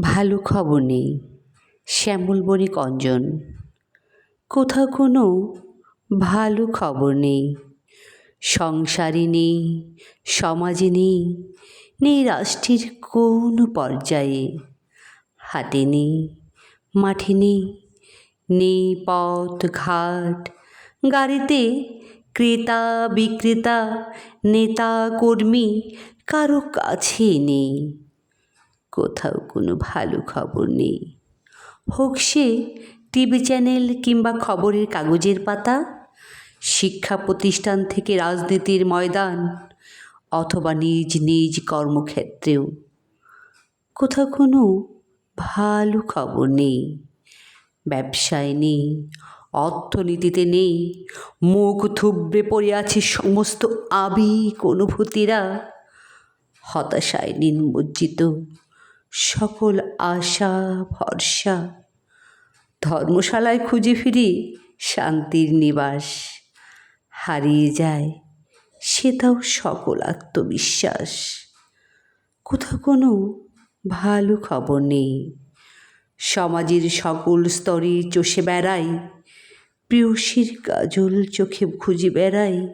ভালো খবর নেই। শ্যামল বণিক অঞ্জন কোথাও কোনো ভালো খবর নেই। সংসারে নেই, সমাজে নেই নেই রাষ্ট্রের কোনো পর্যায়ে। হাতে নেই, মাঠে নেই নেই পথ, ঘাট। গাড়িতে ক্রেতা, বিক্রেতা, নেতা, কর্মী কারও কাছে নেই। কোথাও কোনো ভালো খবর নেই। হোক সে টিভি চ্যানেল কিংবা খবরের কাগজের পাতা, শিক্ষা প্রতিষ্ঠান থেকে রাজনীতির ময়দান, অথবা নিজ নিজ কর্মক্ষেত্রেও কোথাও কোনো ভালো খবর নেই। ব্যবসায় নেই, অর্থনীতিতে নেই, মুখ থুবড়ে পড়ে আছে সমস্ত আবেগ অনুভূতিরা হতাশায় নিমজ্জিত। সকল আশা, ভরসা। ধর্মশালায় খুঁজে ফিরি শান্তির নিবাস। হারিয়ে যায় সেটাও সকল আত্মবিশ্বাস। কোথাও কোনো ভালো খবর নেই। সমাজের সকল স্তরে চষে বেড়াই, প্রিয়সীর কাজল চোখে খুঁজে বেড়াই,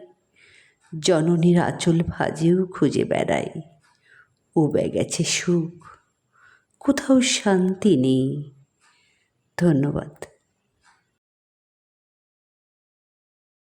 জননীর আঁচল ভাজেও খুঁজে বেড়াই। উবে গেছে সুখ কোথাও শান্তি নেই। ধন্যবাদ।